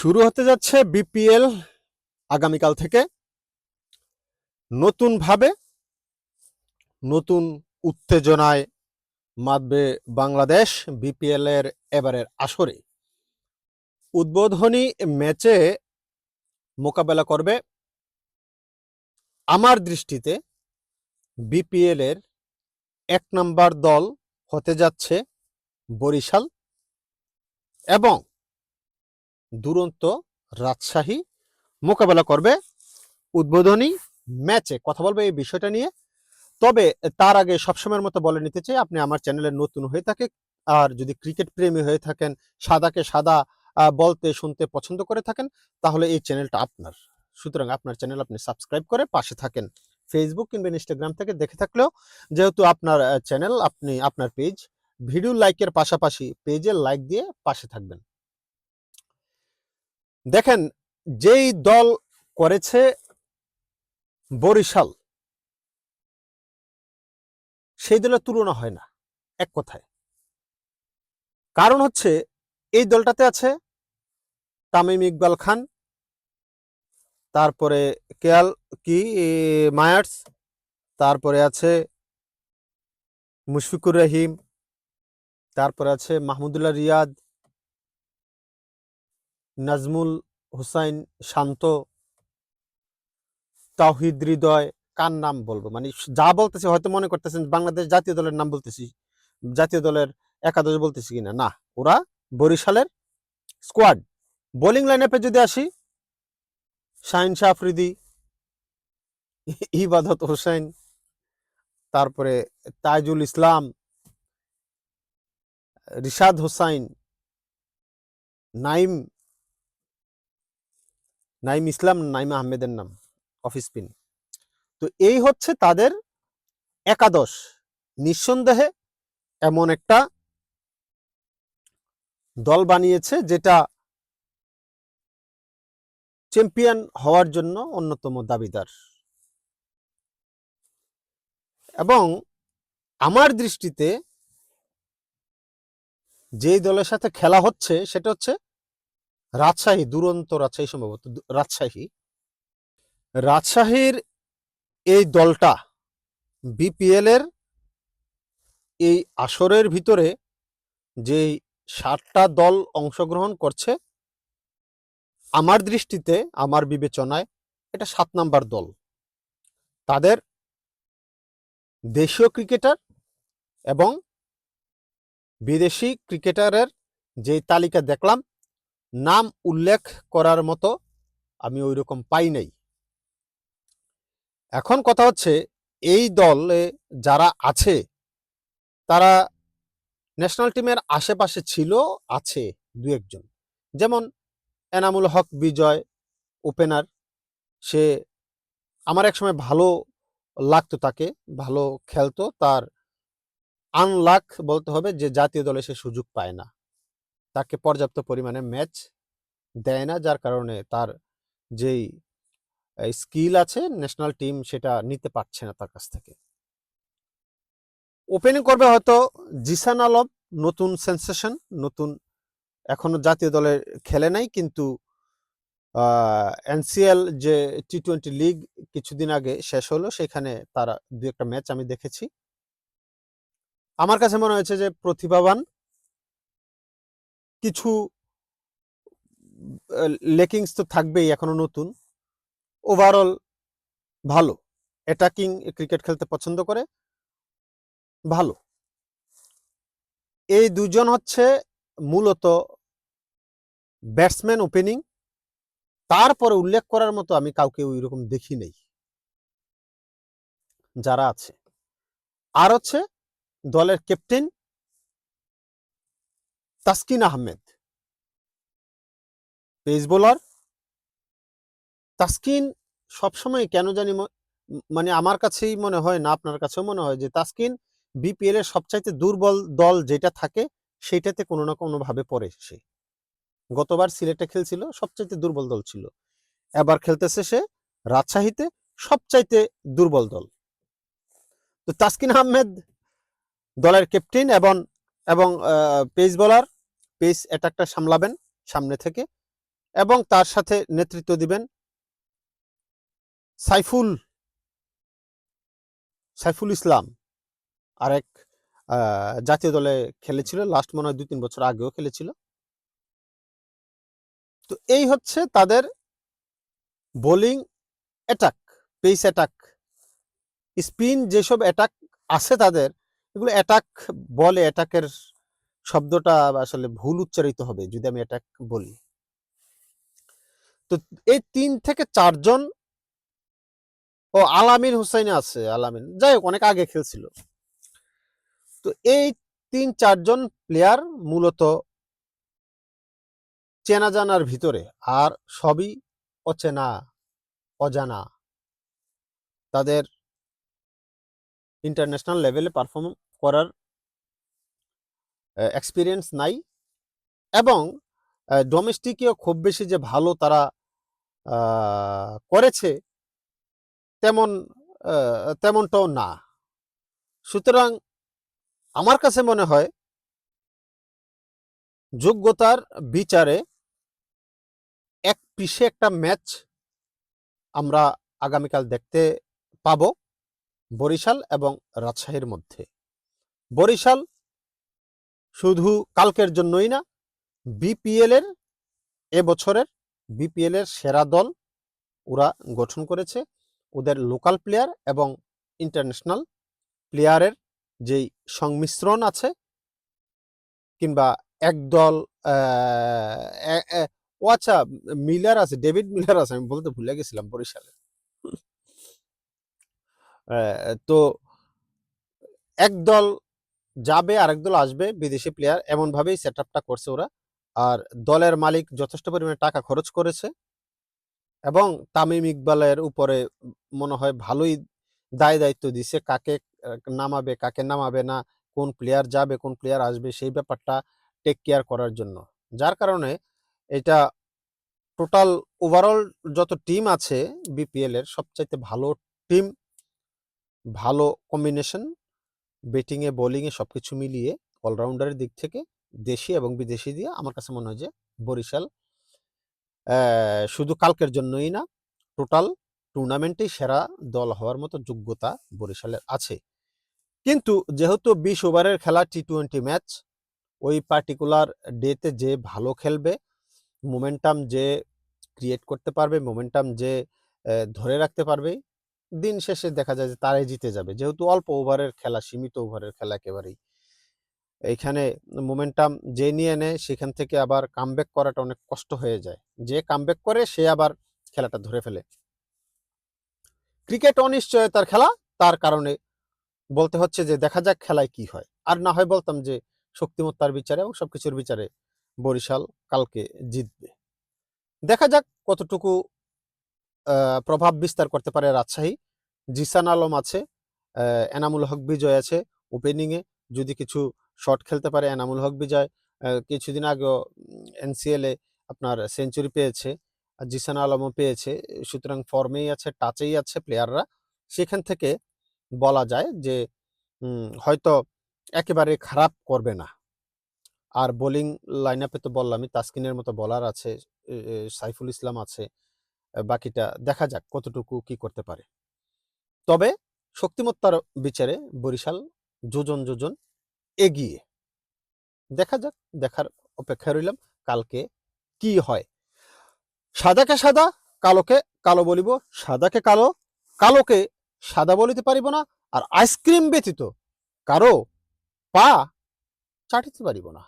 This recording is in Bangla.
শুরু হতে যাচ্ছে বিপিএল আগামীকাল থেকে। নতুনভাবে, নতুন উত্তেজনায় মাতবে বাংলাদেশ বিপিএল এর এবারের আসরে। উদ্বোধনী ম্যাচে মোকাবেলা করবে আমার দৃষ্টিতে বিপিএল এর এক নম্বর দল হতে যাচ্ছে বরিশাল এবং দুরন্ত রাজশাহী মোকাবেলা করবে উদ্বোধনী ম্যাচে। কথা বলবে এই বিষয়টা নিয়ে। তবে তার আগে সবসময়ের মতো বলে নিতে চাই, আপনি আমার চ্যানেলে নতুন হয়ে থাকে আর যদি ক্রিকেট প্রেমী হয়ে থাকেন, সাদাকে সাদা বলতে শুনতে পছন্দ করে থাকেন, তাহলে এই চ্যানেলটা আপনার। সুতরাং আপনার চ্যানেল আপনি সাবস্ক্রাইব করে পাশে থাকেন। ফেসবুক কিংবা ইনস্টাগ্রাম থেকে দেখে থাকলেও যেহেতু আপনার চ্যানেল, আপনি আপনার পেজ ভিডিও লাইকের পাশাপাশি পেজের লাইক দিয়ে পাশে থাকবেন। দেখেন, যেই দল করেছে বরিশাল, সেই দলের তুলনা হয় না, এক কথায়। কারণ হচ্ছে, এই দলটাতে আছে তামিম ইকবাল খান, তারপরে কেয়াল, কি মায়ার্স, তারপরে আছে মুশফিকুর রহিম, তারপরে আছে মাহমুদুল্লাহ রিয়াদ নাজমুল হুসাইন শান্ত, তাওহিদ হৃদয়, কার নাম বলব? মানে যা বলতেছি হয়তো মনে করতেছেন বাংলাদেশ জাতীয় দলের নাম বলতেছি, জাতীয় দলের একাদশ বলতেছি কিনা? না, ওরা বরিশালের স্কোয়াড বোলিং লাইন আপে যদি আসি, শাহিন শাহ আফ্রিদি, ইবাদত হোসেন, তারপরে তাজুল ইসলাম, রিশাদ হোসাইন, নাইম নাইম ইসলাম, নাইম আহমেদের নাম অফ স্পিন তো এই হচ্ছে তাদের একাদশ। নিঃসন্দেহে এমন একটা দল বানিয়েছে যেটা চ্যাম্পিয়ন হওয়ার জন্য অন্যতম দাবিদার। এবং আমার দৃষ্টিতে যেই দলের সাথে খেলা হচ্ছে সেটা হচ্ছে রাজশাহী, দুরন্ত রাজশাহী সম্ভবত রাজশাহী। রাজশাহীর এই দলটা বিপিএল এর এই আসরের ভিতরে যে সাতটা দল অংশগ্রহণ করছে, আমার দৃষ্টিতে, আমার বিবেচনায় এটা সাত নাম্বার দল। তাদের দেশীয় ক্রিকেটার এবং বিদেশি ক্রিকেটারের যে তালিকা দেখলাম নাম উল্লেখ করার মতো আমি ওই রকম পাই নাই। এখন কথা হচ্ছে, এই দলে যারা আছে, তারা ন্যাশনাল টিমের আশেপাশে ছিল, আছে দু একজন। যেমন এনামুল হক বিজয়, ওপেনার। সে আমার একসময় ভালো লাগতো তাকে, ভালো খেলতো। তার আনলাক বলতে হবে যে, জাতীয় দলে সে সুযোগ পায় না। তাকে পর্যাপ্ত পরিমাণে ম্যাচ দেয় না, যার কারণে তার যেই স্কিল আছে ন্যাশনাল টিম সেটা নিতে পারছে না তার কাছ থেকে। ওপেনিং করবে হয়তো জিসান আলম, নতুন সেন্সেশন নতুন, এখনও জাতীয় দলে খেলে নাই, কিন্তু এনসিএল যে টি টোয়েন্টি লিগ কিছুদিন আগে শেষ হলো, সেখানে তারা দু একটা ম্যাচ আমি দেখেছি। আমার কাছে মনে হয়েছে যে প্রতিভাবান কিছু লেকিংস তো থাকবেই এখনও নতুন। ওভারঅল ভালো। অ্যাটাকিং ক্রিকেট খেলতে পছন্দ করে। ভালো। এই দুজন হচ্ছে মূলত ব্যাটসম্যান ওপেনিং তারপরে উল্লেখ করার মতো আমি কাউকে ওই রকম দেখি নেই। যারা আছে। আর হচ্ছে দলের captain Taskin Ahmed. Pace bowler Taskin সবসময় কেন জানি মানে আমার কাছেই মনে হয় না, আপনার কাছেও মনে হয় যে তাসকিন বিপিএল এর সবচাইতে দুর্বল দল যেটা থাকে সেটাতে কোনো না কোনো ভাবে পড়ে সে। গতবার সিলেটে খেলছিল, সবচাইতে দুর্বল দল ছিল। এবার খেলতেছে সে রাজশাহীতে সবচাইতে দুর্বল দল। তো তাসকিন আহমেদ দলের ক্যাপ্টেন এবং এবং পেস বোলার পেস অ্যাটাকটা সামলাবেন সামনে থেকে এবং তার সাথে নেতৃত্ব দিবেন সাইফুল সাইফুল ইসলাম। আরেক জাতীয় দলে খেলেছিল লাস্ট মনে হয় দুই, তিন বছর আগেও খেলেছিল। তো এই হচ্ছে তাদের bowling attack pace attack spin যেসব অ্যাটাক আছে তাদের এগুলো অ্যাটাক বলে অ্যাটাকের শব্দটা আসলে ভুল উচ্চারিত হবে যদি আমি অ্যাটাক বলি। তো এই তিন থেকে চারজন ও আলামিন হুসাইন আছে, আলামিন। যাই হোক, অনেক আগে খেলছিল। তো এই তিন চারজন প্লেয়ার মূলত চেনা জানার ভিতরে, আর সবই অচেনা, অজানা। তাদের ইন্টারন্যাশনাল লেভেলে পারফর্ম করার এক্সপিরিয়েন্স নাই এবং ডোমেস্টিকেও খুব বেশি যে ভালো তারা করেছে তেমন তেমনটাও না। সুতরাং আমার কাছে মনে হয় যোগ্যতার বিচারে এক পিসে একটা ম্যাচ আমরা আগামীকাল দেখতে পাবো। বরিশাল এবং রাজশাহীর মধ্যে। বরিশাল শুধু কালকের জন্যই না বিপিএল এর এবছরের বিপিএল এর সেরা দল ওরা গঠন করেছে। ওদের লোকাল প্লেয়ার এবং ইন্টারন্যাশনাল প্লেয়ারের যেই সংমিশ্রণ আছে কিংবা একদল ও আচ্ছা মিলার আছে ডেভিড মিলার আছে আমি বলতে ভুলে গেছিলাম বরিশালে আহ, তো একদল যাবে, আরেক দল আসবে, বিদেশি প্লেয়ার এমনভাবেই সেট আপটা করছে ওরা। আর দলের মালিক যথেষ্ট পরিমাণে টাকা খরচ করেছে এবং তামিম ইকবালের উপরে মনে হয় ভালোই দায় দায়িত্ব দিছে কাকে নামাবে কাকে নামাবে না, কোন প্লেয়ার যাবে, কোন প্লেয়ার আসবে, সেই ব্যাপারটা টেক কেয়ার করার জন্য। যার কারণে এটা টোটাল ওভারঅল যত টিম আছে বিপিএল এর সবচাইতে ভালো টিম ভালো কম্বিনেশন ব্যাটিংয়ে বোলিংয়ে সব কিছু মিলিয়ে অলরাউন্ডারের দিক থেকে দেশি এবং বিদেশি দিয়ে আমার কাছে মনে হয় যে বরিশাল শুধু কালকের জন্যই না টোটাল টুর্নামেন্টেই সেরা দল হওয়ার মতো যোগ্যতা বরিশালের আছে। কিন্তু যেহেতু বিশ ওভারের খেলা টি টোয়েন্টি ম্যাচ ওই পার্টিকুলার ডেতে যে ভালো খেলবে মোমেন্টাম যে ক্রিয়েট করতে পারবে মোমেন্টাম যে ধরে রাখতে পারবে দিন শেষে দেখা যায় যে তারাই জিতে যাবে। যেহেতু অল্প ওভারের খেলা, সীমিত ওভারের খেলা একেবারেই। এইখানে মোমেন্টাম যে নিয়ে নেয়, সেখান থেকে আবার কামব্যাক করাটা অনেক কষ্ট হয়ে যায়। যে কামব্যাক করে, সে আবার খেলাটা ধরে ফেলে। ক্রিকেট অনিশ্চয়তার খেলা, তার কারণে বলতে হচ্ছে যে দেখা যাক খেলায় কি হয়। আর না হয় বলতাম যে শক্তিমত্তার বিচারে এবং সবকিছুর বিচারে বরিশাল কালকে জিতবে। দেখা যাক কতটুকু প্রভাব বিস্তার করতে পারে রাজশাহী। জিসান আলম আছে এনামুল হক বিজয় আছে ওপেনিংয়ে যদি কিছু শট খেলতে পারে, এনামুল হক বিজয় কিছুদিন আগেও এনসিএল আপনার সেঞ্চুরি পেয়েছে জিসান আলমও পেয়েছে। সুতরাং ফর্মেই আছে টাচেই আছে প্লেয়াররা সেখান থেকে বলা যায় যে হয়তো একেবারে খারাপ করবে না। আর বোলিং লাইন আপে তো বললামই, তাসকিনের মতো বলার আছে সাইফুল ইসলাম আছে বাকিটা দেখা যাক কতটুকু কি করতে পারে। তবে শক্তিমত্তার বিচারে বরিশাল যোজন যোজন এগিয়ে। দেখা যাক, দেখার অপেক্ষা রইলাম কালকে কি হয়। সাদাকে সাদা, কালোকে কালো বলিব, সাদাকে কালো, কালোকে সাদা বলিতে পারিব না আর আইসক্রিম ব্যতীত কারও পা চাটিতে পারিব না।